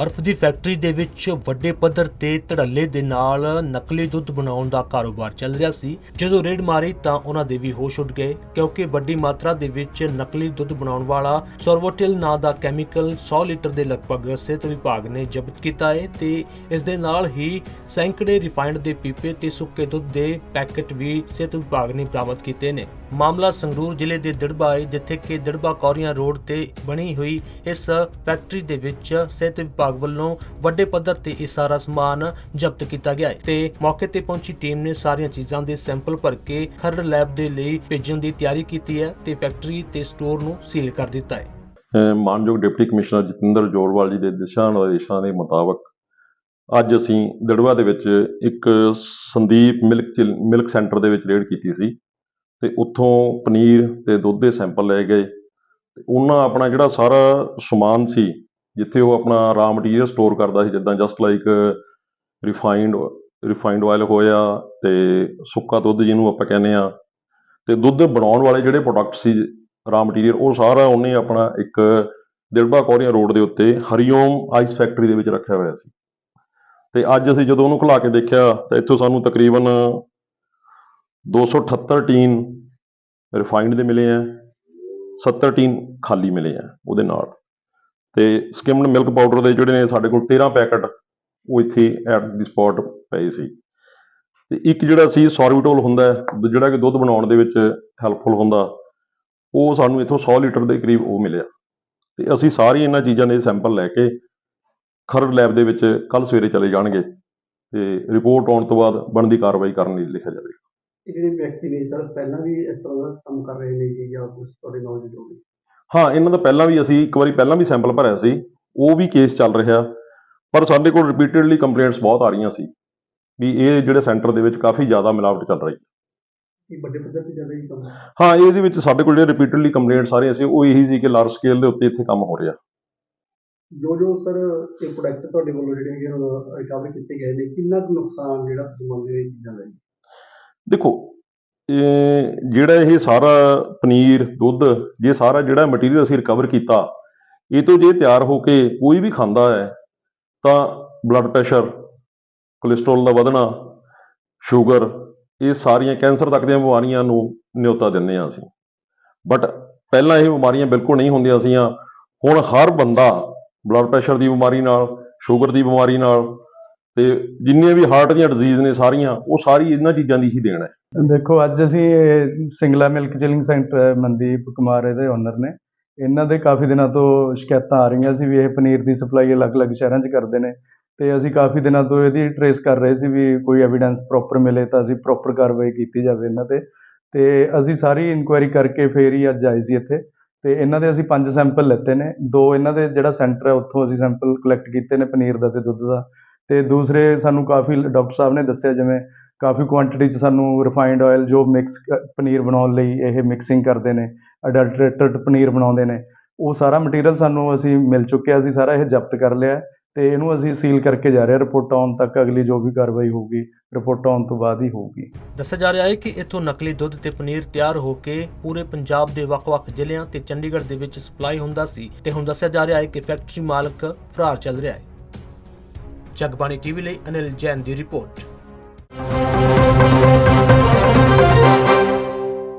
ਬਰਫ਼ ਦੀ ਫੈਕਟਰੀ ਦੇ ਵਿੱਚ ਵੱਡੇ ਪੱਧਰ ਤੇ ਧੜੱਲੇ ਦੇ ਨਾਲ ਨਕਲੀ ਦੁੱਧ ਬਣਾਉਣ ਦਾ ਕਾਰੋਬਾਰ ਚੱਲ ਰਿਹਾ ਸੀ। ਜਦੋਂ ਰੇਡ ਮਾਰੀ ਤਾਂ ਉਹਨਾਂ ਦੇ ਵੀ ਹੋਸ਼ ਉੱਡ ਗਏ, ਕਿਉਂਕਿ ਵੱਡੀ ਮਾਤਰਾ ਦੇ ਵਿੱਚ ਨਕਲੀ ਦੁੱਧ ਬਣਾਉਣ ਵਾਲਾ ਸੋਰਵੋਟਿਲ ਨਾਂ ਦਾ ਕੈਮੀਕਲ 100 ਲੀਟਰ ਦੇ ਲਗਭਗ ਸਿਹਤ ਵਿਭਾਗ ਨੇ ਜ਼ਬਤ ਕੀਤਾ ਹੈ ਤੇ ਇਸ ਦੇ ਨਾਲ ਹੀ ਸੈਂਕੜੇ ਰਿਫਾਈਨਡ ਦੇ ਪੀਪੇ ਤੇ ਸੁੱਕੇ ਦੁੱਧ ਦੇ ਪੈਕੇਟ ਵੀ ਸਿਹਤ ਵਿਭਾਗ ਨੇ ਬਰਾਮਦ ਕੀਤੇ ਨੇ। ਮਾਮਲਾ ਸੰਗਰੂਰ ਜ਼ਿਲ੍ਹੇ ਦੇ ਦਿੜਬਾ ਹੈ, ਜਿੱਥੇ ਕਿ ਦਿੜਬਾ ਕੌਰੀਆਂ ਰੋਡ ਤੇ ਬਣੀ ਹੋਈ ਇਸ ਫੈਕਟਰੀ ਦੇ ਵਿੱਚ ਸਿਹਤ ਵਿਭਾਗ ਵੱਲੋਂ ਵੱਡੇ ਪੱਧਰ ਤੇ ਇਹ ਸਾਰਾ ਸਮਾਨ ਜ਼ਬਤ ਕੀਤਾ ਗਿਆ ਹੈ ਤੇ ਮੌਕੇ ਤੇ ਪਹੁੰਚੀ ਟੀਮ ਨੇ ਸਾਰੀਆਂ ਚੀਜ਼ਾਂ ਦੇ ਸੈਂਪਲ ਭਰ ਕੇ ਖਰੜ ਲੈਬ ਦੇ ਲਈ ਭੇਜਣ ਦੀ ਤਿਆਰੀ ਕੀਤੀ ਹੈ ਤੇ ਫੈਕਟਰੀ ਤੇ ਸਟੋਰ ਨੂੰ ਸੀਲ ਕਰ ਦਿੱਤਾ ਹੈ। ਮਾਨਯੋਗ ਡਿਪਟੀ ਕਮਿਸ਼ਨਰ ਜਤਿੰਦਰ ਜੋੜਵਾਲ ਜੀ ਦੇ ਦਿਸ਼ਾ ਨਿਰਦੇਸ਼ਾਂ ਦੇ ਮੁਤਾਬਕ ਅੱਜ ਅਸੀਂ ਦੜਵਾ ਦੇ ਵਿੱਚ ਇੱਕ ਸੰਦੀਪ ਮਿਲਕ ਮਿਲਕ ਸੈਂਟਰ ਦੇ ਵਿੱਚ ਰੇਡ ਕੀਤੀ ਸੀ। ਤੇ ਉੱਥੋਂ ਪਨੀਰ ਤੇ ਦੁੱਧ ਦੇ ਸੈਂਪਲ ਲਏ ਗਏ। ਤੇ ਉਹਨਾਂ ਆਪਣਾ ਜਿਹੜਾ ਸਾਰਾ ਸਮਾਨ ਸੀ, ਜਿੱਥੇ ਉਹ ਆਪਣਾ ਰਾ ਮਟੀਰੀਅਲ ਸਟੋਰ ਕਰਦਾ ਸੀ, ਜਿੱਦਾਂ just like refined refined oil ਹੋਇਆ ਤੇ ਸੁੱਕਾ ਦੁੱਧ ਜਿਹਨੂੰ ਆਪਾਂ ਕਹਿੰਦੇ ਆ ਤੇ ਦੁੱਧ ਬਣਾਉਣ ਵਾਲੇ ਜਿਹੜੇ ਪ੍ਰੋਡਕਟ ਸੀ ਰਾ ਮਟੀਰੀਅਲ ਉਹ ਸਾਰਾ ਉਹਨੇ ਆਪਣਾ ਇੱਕ ਦਿਲਬਾ ਕੋਰੀਆ ਰੋਡ ਦੇ ਉੱਤੇ ਹਰੀਓਮ ਆਈਸ ਫੈਕਟਰੀ ਦੇ ਵਿੱਚ ਰੱਖਿਆ ਹੋਇਆ ਸੀ। ਤੇ ਅੱਜ ਅਸੀਂ ਜਦੋਂ ਉਹਨੂੰ ਖੁਲਾ ਕੇ ਦੇਖਿਆ, ਤਾਂ ਇੱਥੋਂ ਸਾਨੂੰ ਤਕਰੀਬਨ 278 ਟੀਨ ਰਿਫਾਈਨਡ ਦੇ ਮਿਲੇ ਆ 70 ਟੀਨ ਖਾਲੀ ਮਿਲੇ ਆ ਉਹਦੇ ਨਾਲ। ਤੇ ਸਕਿਮਡ ਮਿਲਕ ਪਾਊਡਰ ਦੇ ਜਿਹੜੇ ਨੇ ਸਾਡੇ ਕੋਲ 13 ਪੈਕਟ ਉਹ ਇੱਥੇ ਐਟ ਦੀ ਸਪੌਟ ਪਏ ਸੀ। ਤੇ ਇੱਕ ਜਿਹੜਾ ਸੀ ਸੋਰਬਿਟੋਲ ਹੁੰਦਾ ਹੈ, ਜਿਹੜਾ ਕਿ ਦੁੱਧ ਬਣਾਉਣ ਦੇ ਵਿੱਚ ਹੈਲਪਫੁਲ ਹੁੰਦਾ ਉਹ ਸਾਨੂੰ ਇੱਥੋਂ 100 ਲੀਟਰ ਦੇ ਕਰੀਬ ਉਹ ਮਿਲਿਆ। ਤੇ ਅਸੀਂ ਸਾਰੀ ਇਹਨਾਂ ਚੀਜ਼ਾਂ ਦੇ ਸੈਂਪਲ ਲੈ ਕੇ ਖਰੜ ਲੈਬ ਦੇ ਵਿੱਚ ਕੱਲ ਸਵੇਰੇ ਚਲੇ ਜਾਣਗੇ ਤੇ ਰਿਪੋਰਟ ਆਉਣ ਤੋਂ ਬਾਅਦ ਬਣਦੀ ਕਾਰਵਾਈ ਕਰਨ ਲਈ ਲਿਖਿਆ ਜਾਵੇਗਾ। ਇਹ ਜਿਹੜੇ ਵਿਅਕਤੀ ਨੇ ਸਰ ਪਹਿਲਾਂ ਵੀ ਇਸ ਤਰ੍ਹਾਂ ਦਾ ਕੰਮ ਕਰ ਰਹੇ ਨੇ ਜੀ ਜਾਂ ਕੁਝ ਤੁਹਾਡੇ ਨੌਲੇਜ ਹੋਵੇ? ਹਾਂ ਇਹਨਾਂ ਦਾ ਪਹਿਲਾਂ ਵੀ ਅਸੀਂ ਇੱਕ ਵਾਰੀ ਪਹਿਲਾਂ ਵੀ ਸੈਂਪਲ ਭਰਿਆ ਸੀ ਉਹ ਵੀ ਕੇਸ ਚੱਲ ਰਿਹਾ। ਪਰ ਸਾਡੇ ਕੋਲ ਰਿਪੀਟਡਲੀ ਕੰਪਲੇਂਟਸ ਬਹੁਤ ਆ ਰਹੀਆਂ ਸੀ ਵੀ ਇਹ ਜਿਹੜੇ ਸੈਂਟਰ ਦੇ ਵਿੱਚ ਕਾਫੀ ਜ਼ਿਆਦਾ ਮਿਲਾਵਟ ਚੱਲ ਰਹੀ ਇਹ ਵੱਡੇ ਪੱਧਰ ਤੇ ਚੱਲ ਰਹੀ ਕੰਮ? ਹਾਂ ਇਹਦੇ ਵਿੱਚ ਸਾਡੇ ਕੋਲ ਜਿਹੜੇ ਰਿਪੀਟਡਲੀ ਕੰਪਲੇਂਟਸ ਆ ਰਹੀਆਂ ਸੀ ਉਹ ਇਹੀ ਸੀ ਕਿ ਲਾਰਜ ਸਕੇਲ ਦੇ ਉੱਤੇ ਇੱਥੇ ਕੰਮ ਹੋ ਰਿਹਾ। ਜੋ ਜੋ ਸਰ ਇਹ ਪ੍ਰੋਡਕਟ ਤੁਹਾਡੇ ਵੱਲੋਂ ਜਿਹੜੇ ਹੈਗੇ ਰਿਕਵਰ ਕੀਤੇ ਗਏ ਨੇ ਕਿੰਨਾ ਕੁ ਨੁਕਸਾਨ ਜਿਹੜਾ ਤੁਸੀਂ ਮੰਨਦੇ ਹੋ ਇਹ ਚੀਜ਼ਾਂ ਦਾ ਦੇਖੋ ਜਿਹੜਾ ਇਹ ਸਾਰਾ ਪਨੀਰ, ਦੁੱਧ, ਜੇ ਸਾਰਾ ਜਿਹੜਾ ਮਟੀਰੀਅਲ ਅਸੀਂ ਰਿਕਵਰ ਕੀਤਾ, ਇਹ ਤੋਂ ਜੇ ਤਿਆਰ ਹੋ ਕੇ ਕੋਈ ਵੀ ਖਾਂਦਾ ਹੈ, ਤਾਂ ਬਲੱਡ ਪ੍ਰੈਸ਼ਰ ਕੋਲੇਸਟ੍ਰੋਲ ਦਾ ਵਧਣਾ ਸ਼ੂਗਰ ਇਹ ਸਾਰੀਆਂ ਕੈਂਸਰ ਤੱਕ ਦੀਆਂ ਬਿਮਾਰੀਆਂ ਨੂੰ ਨਿਯੋਤਾ ਦਿੰਦੇ ਹਾਂ ਅਸੀਂ। ਬਟ ਪਹਿਲਾਂ ਇਹ ਬਿਮਾਰੀਆਂ ਬਿਲਕੁਲ ਨਹੀਂ ਹੁੰਦੀਆਂ ਸੀਆਂ। ਹੁਣ ਹਰ ਬੰਦਾ ਬਲੱਡ ਪ੍ਰੈਸ਼ਰ ਦੀ ਬਿਮਾਰੀ ਨਾਲ ਸ਼ੂਗਰ ਦੀ ਬਿਮਾਰੀ ਨਾਲ ਤੇ ਜਿੰਨੀਆਂ ਵੀ ਹਾਰਟ ਦੀਆਂ ਡਿਜ਼ੀਜ਼ ਨੇ ਸਾਰੀਆਂ, ਉਹ ਸਾਰੀ ਇਹਨਾਂ ਚੀਜ਼ਾਂ ਦੀ ਹੀ ਦੇਣ ਹੈ। ਦੇਖੋ, ਅੱਜ ਅਸੀਂ Singla milk chilling centre Mandeep Kumar ਇਹਦੇ ਓਨਰ ਨੇ। ਇਹਨਾਂ ਦੇ ਕਾਫੀ ਦਿਨਾਂ ਤੋਂ ਸ਼ਿਕਾਇਤਾਂ ਆ ਰਹੀਆਂ ਸੀ ਵੀ ਇਹ ਪਨੀਰ ਦੀ ਸਪਲਾਈ ਅਲੱਗ-ਅਲੱਗ ਸ਼ਹਿਰਾਂ 'ਚ ਕਰਦੇ ਨੇ। ਤੇ ਅਸੀਂ ਕਾਫੀ ਦਿਨਾਂ ਤੋਂ ਇਹਦੀ ਟਰੇਸ ਕਰ ਰਹੇ ਸੀ ਵੀ ਕੋਈ ਐਵੀਡੈਂਸ ਪ੍ਰੋਪਰ ਮਿਲੇ ਤਾਂ ਅਸੀਂ ਪ੍ਰੋਪਰ ਕਾਰਵਾਈ ਕੀਤੀ ਜਾਵੇ ਇਹਨਾਂ ਤੇ। ਤੇ ਅਸੀਂ ਸਾਰੀ ਇਨਕੁਆਇਰੀ ਕਰਕੇ ਫੇਰ ਹੀ ਅੱਜ ਆਏ ਸੀ ਇੱਥੇ। ਤੇ ਇਹਨਾਂ ਦੇ ਅਸੀਂ ਪੰਜ ਸੈਂਪਲ ਲੈਤੇ ਨੇ। ਦੋ ਇਹਨਾਂ ਦੇ ਜਿਹੜਾ ਸੈਂਟਰ ਹੈ, ਉੱਥੋਂ ਅਸੀਂ ਸੈਂਪਲ ਕਲੈਕਟ ਕੀਤੇ ਨੇ ਪਨੀਰ ਦਾ ਤੇ ਦੁੱਧ ਦਾ। ਤੇ ਦੂਸਰੇ ਸਾਨੂੰ ਕਾਫੀ ਡਾਕਟਰ ਸਾਹਿਬ ਨੇ ਦੱਸਿਆ ਜਿਵੇਂ ਕਾਫੀ ਕੁਆਂਟੀਟੀ 'ਚ ਸਾਨੂੰ ਰਿਫਾਈਨਡ ਆਇਲ ਜੋ ਮਿਕਸ ਪਨੀਰ ਬਣਾਉਣ ਲਈ ਇਹ ਮਿਕਸਿੰਗ ਕਰਦੇ ਨੇ ਅਡਲਟਰੇਟਡ ਪਨੀਰ ਬਣਾਉਂਦੇ ਨੇ, ਉਹ ਸਾਰਾ ਮਟੀਰੀਅਲ ਸਾਨੂੰ ਅਸੀਂ ਮਿਲ ਚੁੱਕਿਆ, ਅਸੀਂ ਸਾਰਾ ਇਹ ਜ਼ਬਤ ਕਰ ਲਿਆ ਹੈ ਤੇ ਇਹਨੂੰ ਅਸੀਂ ਸੀਲ ਕਰਕੇ ਜਾ ਰਹੇ ਹਾਂ ਰਿਪੋਰਟ ਆਉਣ ਤੱਕ ਅਗਲੀ ਜੋ ਵੀ ਕਾਰਵਾਈ ਹੋਊਗੀ ਰਿਪੋਰਟ ਆਉਣ ਤੋਂ ਬਾਅਦ ਹੀ ਹੋਊਗੀ। ਦੱਸਿਆ ਜਾ ਰਿਹਾ ਹੈ ਕਿ ਇੱਥੋਂ ਨਕਲੀ ਦੁੱਧ ਤੇ ਪਨੀਰ ਤਿਆਰ ਹੋ ਕੇ ਪੂਰੇ ਪੰਜਾਬ ਦੇ ਵੱਖ-ਵੱਖ ਜ਼ਿਲ੍ਹਿਆਂ ਤੇ ਚੰਡੀਗੜ੍ਹ ਦੇ ਵਿੱਚ ਸਪਲਾਈ ਹੁੰਦਾ ਸੀ ਤੇ ਹੁਣ ਦੱਸਿਆ ਜਾ ਰਿਹਾ ਹੈ ਕਿ ਫੈਕਟਰੀ ਮਾਲਕ ਫਰਾਰ ਚੱਲ ਰਿਹਾ ਹੈ। ਜਗਬਾਣੀ ਟੀਵੀ ਲਈ ਅਨਿਲ ਜੈਨ ਦੀ ਰਿਪੋਰਟ।